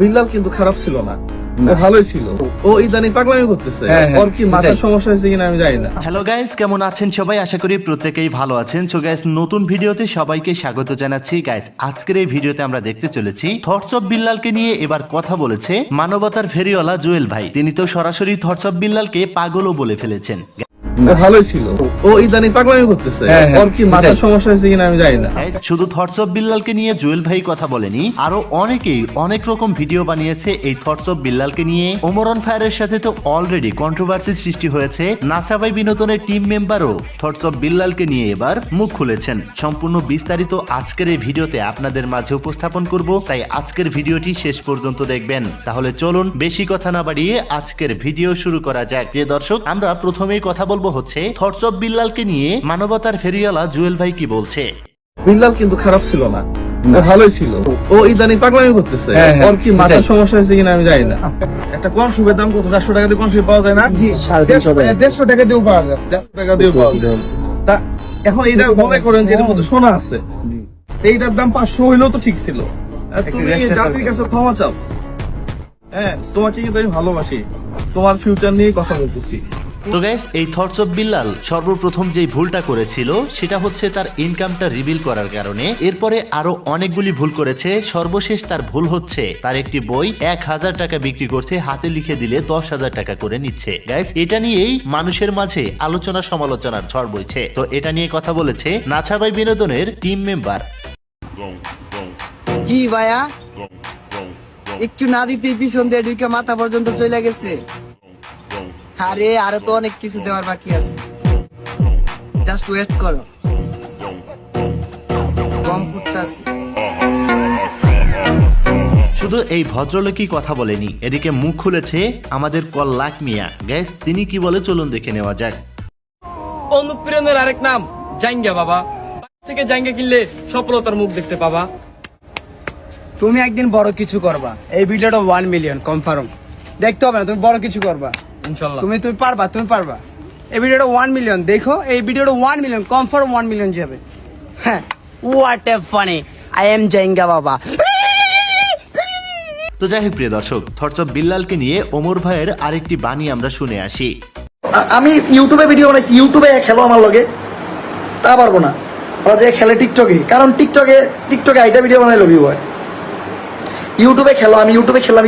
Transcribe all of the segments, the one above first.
বিল্লাল কিন্তু খারাপ ছিল না। ও ভালোই ছিল। ও ইদানি পাগলামি করতেছে। হ্যাঁ, হ্যাঁ, ওর কি মাথার সমস্যা হয়েছে কিনা আমি জানি না। হ্যালো গাইস কেমন আছেন সবাই? আশা করি প্রত্যেকেই ভালো আছেন। সো গাইস নতুন ভিডিওতে সবাইকে স্বাগত জানাচ্ছি। গাইস আজকের এই ভিডিওতে আমরা দেখতে চলেছি থটস অফ বিল্লালকে নিয়ে এবার কথা বলেছে মানবতার ফেরিওয়ালা জুয়েল ভাই। তিনি তো সরাসরি থটস অফ বিল্লালকে পাগলও বলে ফেলেছেন। ভালোই ছিল। ও ইদানি পাগলামি করতেছে। হ্যাঁ, হ্যাঁ, ওর কি মাথার সমস্যা হয়েছে কিনা আমি জানি না। শুধু থটস অফ বিল্লালকে নিয়ে জুয়েল ভাই কথা বলেনি আরও অনেকেই অনেক রকম ভিডিও বানিয়েছে এই থটস অফ বিল্লালকে নিয়ে। ওমরন ফায়ারের সাথে তো অলরেডি কন্ট্রোভার্সির সৃষ্টি হয়েছে। নাসাবাই বিনোদনের টিম মেম্বারও থটস অফ বিল্লালকে নিয়ে এবার মুখ খুলেছেন। সম্পূর্ণ বিস্তারিত আজকের এই ভিডিওতে আপনাদের মাঝে উপস্থাপন করব তাই আজকের ভিডিওটি শেষ পর্যন্ত দেখবেন। তাহলে চলুন বেশি কথা না বাড়িয়ে আজকের ভিডিও শুরু করা যাক। প্রিয় দর্শক আমরা প্রথমেই কথা বলব হচ্ছে থটস অফ বিল্লালকে নিয়ে মানবতার ফেরিওয়ালা জুয়েল ভাই কি বলছে? বিল্লাল কিন্তু খারাপ ছিল না। ভালোই ছিল। ও ইদানি পাগলামি করতেছে। হ্যাঁ, হ্যাঁ, ওর কি মাথার সমস্যা হয়েছে কিনা আমি জানি না। একটা কোন শুভের দাম কত? চারশো টাকা দিয়ে কোন পাওয়া যায় না? দেড়শো টাকা। দিয়েও পাওয়া যায়। দেড়শো টাকা দিয়েও পাওয়া যায়। তা এখন এইটা মনে করেন যে এর মধ্যে সোনা আছে। এইটার দাম পাঁচশো হইলেও তো ঠিক ছিল। তুমি জাতির কাছে ক্ষমা চাও। হ্যাঁ তোমাকে কিন্তু আমি ভালোবাসি। তোমার ফিউচার নিয়ে কথা বলতেছি। তো গ্যাস এই থটস অফ বিল্লাল সর্বপ্রথম যেই ভুলটা করেছিল সেটা হচ্ছে তার ইনকামটা রিভিল করার কারণে। এরপরে আরও অনেকগুলি ভুল করেছে সর্বশেষ তার ভুল হচ্ছে তার একটি বই এক হাজার টাকা বিক্রি করছে হাতে লিখে দিলে দশ হাজার টাকা করে নিচ্ছে। গ্যাস এটা নিয়েই মানুষের মাঝে আলোচনা সমালোচনার ঝড় বইছে। তো এটা নিয়ে কথা বলেছে নাছাবাই বিনোদনের টিম মেম্বার কি ভাইয়া? একটু না দিতে পিছন দিয়ে ঢুকে মাথা পর্যন্ত চলে গেছে। আরে আরও তো অনেক কিছু দেওয়ার বাকি আছে। জাস্ট ওয়েট করো। কম শুধু এই ভদ্রলোকই কথা বলেনি এদিকে মুখ খুলেছে আমাদের কল্লাক মিয়া। গ্যাস তিনি কি বলে চলুন দেখে নেওয়া যাক। অনুপ্রেরণের আরেক নাম জাঙ্গা বাবা। থেকে জাঙ্গা কিনলে সফলতার মুখ দেখতে পাবা। তুমি একদিন বড় কিছু করবা। এই ভিডিওটা ওয়ান মিলিয়ন কনফার্ম দেখতে হবে না তুমি বড় কিছু করবা। তুমি তুমি পারবা তুমি পারবা। এই ভিডিওটা ওয়ান মিলিয়ন দেখো এই ভিডিওটা one million confirm one million যাবে হ্যাঁ what a funny I am জাইঙ্গা বাবা তো যাই হোক প্রিয় দর্শক থটস অফ বিল্লালকে নিয়ে ওমর ভাইয়ের আরেকটি বাণী আমরা শুনে আসি। আমি ইউটিউবে ভিডিও বানাই ইউটিউবে খেলো আমার লগে। তা পারব না। ওরা যে খেলে টিকটকে কারণ টিকটকে টিকটকে আইটা ভিডিও বানাই লবি হয়। ইউটিউবে খেলো আমি ইউটিউবে খেলাম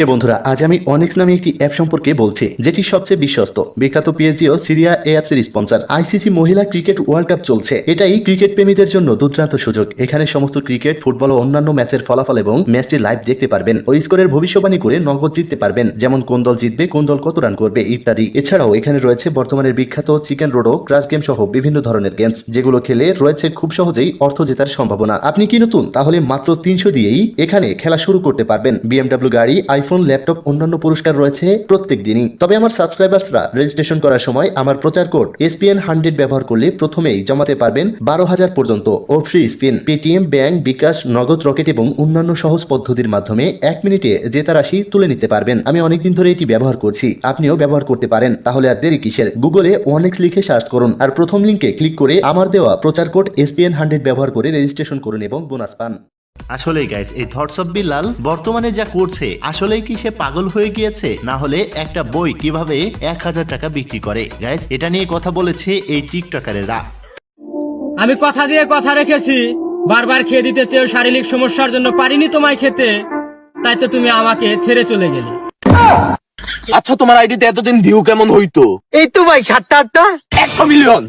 এ বন্ধুরা, আজ আমি অনেক্স নামে একটি অ্যাপ সম্পর্কে বলছি, যেটি সবচেয়ে বিশ্বস্ত। বিখ্যাত পিএসজি ও সিরিয়া এ অ্যাপসের স্পন্সর আইসিসি মহিলা ক্রিকেট ওয়ার্ল্ড কাপ চলছে। এটাই ক্রিকেট প্রেমীদের জন্য দুর্দান্ত সুযোগ। এখানে সমস্ত ক্রিকেট, ফুটবল ও অন্যান্য ম্যাচের ফলাফল এবং ম্যাচটি লাইভ দেখতে পারবেন। ও স্কোরের ভবিষ্যবাণী করে নগদ জিততে পারবেন, যেমন কোন দল জিতবে, কোন দল কত রান করবে, ইত্যাদি। এছাড়াও এখানে রয়েছে বর্তমানের বিখ্যাত চিকেন রোডো ক্রাশ গেম সহ বিভিন্ন ধরনের গেমস যেগুলো খেলে রয়েছে খুব সহজেই অর্থ জেতার সম্ভাবনা। আপনি কি নতুন? তাহলে মাত্র তিনশো দিয়েই এখানে খেলা শুরু করতে পারবেন। বিএমডাব্লিউ গাড়ি আইফোন ল্যাপটপ অন্যান্য পুরস্কার রয়েছে প্রত্যেক দিনই। তবে আমার সাবস্ক্রাইবার্সরা রেজিস্ট্রেশন করার সময় আমার প্রচার কোড এসপিএন হান্ড্রেড ব্যবহার করলে প্রথমেই জমাতে পারবেন বারো হাজার পর্যন্ত ও free spin Paytm bank bKash, Nagad Rocket এবং অন্যান্য সহজ পদ্ধতির মাধ্যমে এক মিনিটে জেতা রাশি তুলে নিতে পারবেন। আমি অনেকদিন ধরে এটি ব্যবহার করছি, আপনিও ব্যবহার করতে পারেন। তাহলে আর দেরি কিসের? গুগলে ওয়ানেক্স লিখে সার্চ করুন আর প্রথম লিঙ্কে ক্লিক করে আমার দেওয়া প্রচার কোড এসপিএন হান্ড্রেড ব্যবহার করে রেজিস্ট্রেশন করুন এবং বোনাস পান। আসলেই গাইস এই থটস অফ বিল্লাল বর্তমানে যা করছে আসলেই কি সে পাগল হয়ে গিয়েছে? না হলে একটা বই কীভাবে এক হাজার টাকা বিক্রি করে? গাইস এটা নিয়ে কথা বলেছে এই টিকটকারেরা। আমি কথা দিয়ে কথা রেখেছি বারবার খেয়ে দিতে চেয়েও শারীরিক সমস্যার জন্য পারিনি তোমায় খেতে। তাই তো তুমি আমাকে ছেড়ে চলে গেলে। আচ্ছা তোমার আইডিতে এতদিন ভিউ কেমন হইতো? এই তো ভাই সাতটা আটটা। একশো মিলিয়ন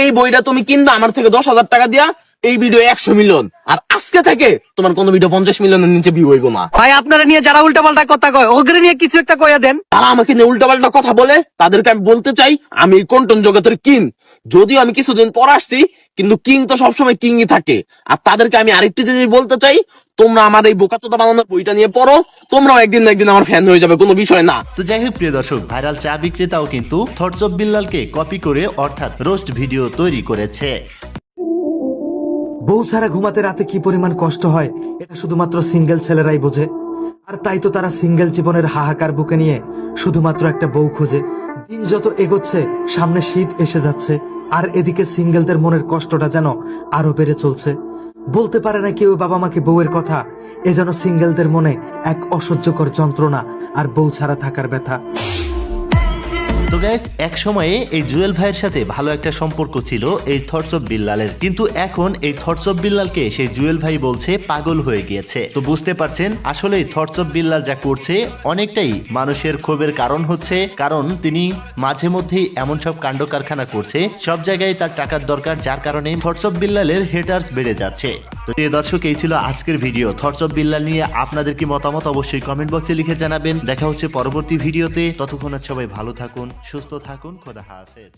এই বইটা তুমি কিনবা আমার থেকে দশ হাজার টাকা দিয়া এই ভিডিও একশো মিলিয়ন আর আজকে থেকে তোমার কোনো ভিডিও পঞ্চাশ মিলিয়নের নিচে ভিউ হইব না। ভাই আপনারা নিয়ে যারা উল্টা পাল্টা কথা কয় ওগরে নিয়ে কিছু একটা কয়া দেন। তারা আমাকে নিয়ে উল্টাপাল্টা কথা বলে তাদেরকে আমি বলতে চাই আমি এই কন্টন জগতের কিং যদিও আমি কিছুদিন পর আসছি কিন্তু কিং তো সবসময় কিংই থাকে। আর তাদেরকে আমি আরেকটি জিনিস বলতে চাই তোমরা আমার এই বোকাচোদা বানানোর বইটা নিয়ে পড়ো তোমরাও একদিন না একদিন আমার ফ্যান হয়ে যাবে কোনো বিষয় না। তো যাই হোক প্রিয় দর্শক ভাইরাল চা বিক্রেতাও কিন্তু থটস অফ বিল্লালকে কপি করে অর্থাৎ রোস্ট ভিডিও তৈরি করেছে। বউ ছাড়া ঘুমাতে রাতে কি পরিমাণ কষ্ট হয়, এটা শুধুমাত্র সিঙ্গেল ছেলেরাই বোঝে। আর তাই তো তারা সিঙ্গেল জীবনের হাহাকার বুকে নিয়ে শুধুমাত্র একটা বউ খোঁজে। দিন যত এগোচ্ছে, সামনে শীত এসে যাচ্ছে, আর এদিকে সিঙ্গেলদের মনের কষ্টটা যেন আরও বেড়ে চলছে। বলতে পারে না কেউ বাবা মাকে বউয়ের কথা, এ যেন সিঙ্গেলদের মনে এক অসহ্যকর যন্ত্রণা আর বউ ছাড়া থাকার ব্যথা। তো গ্যাস এক সময়ে এই জুয়েল ভাইয়ের সাথে ভালো একটা সম্পর্ক ছিল এই থটস অফ বিল্লালের কিন্তু এখন এই থটস অফ বিল্লালকে সেই জুয়েল ভাই বলছে পাগল হয়ে গিয়েছে। তো বুঝতে পারছেন, আসলে থটস অফ বিল্লাল যা করছে, অনেকটাই মানুষের ক্ষোভের কারণ হচ্ছে, কারণ তিনি মাঝে মধ্যেই এমন সব কাণ্ড কারখানা করছে, সব জায়গায় তার টাকার দরকার, যার কারণে থটস অফ বিল্লালের হেটার্স বেড়ে যাচ্ছে। তো প্রিয় দর্শক, এই ছিল আজকের ভিডিও। থটস অফ বিল্লাল নিয়ে আপনাদের কি মতামত অবশ্যই কমেন্ট বক্সে লিখে জানাবেন। দেখা হচ্ছে পরবর্তী ভিডিওতে। ততক্ষণ সবাই ভালো থাকুন, সুস্থ থাকুন, খোদা হাফেজ।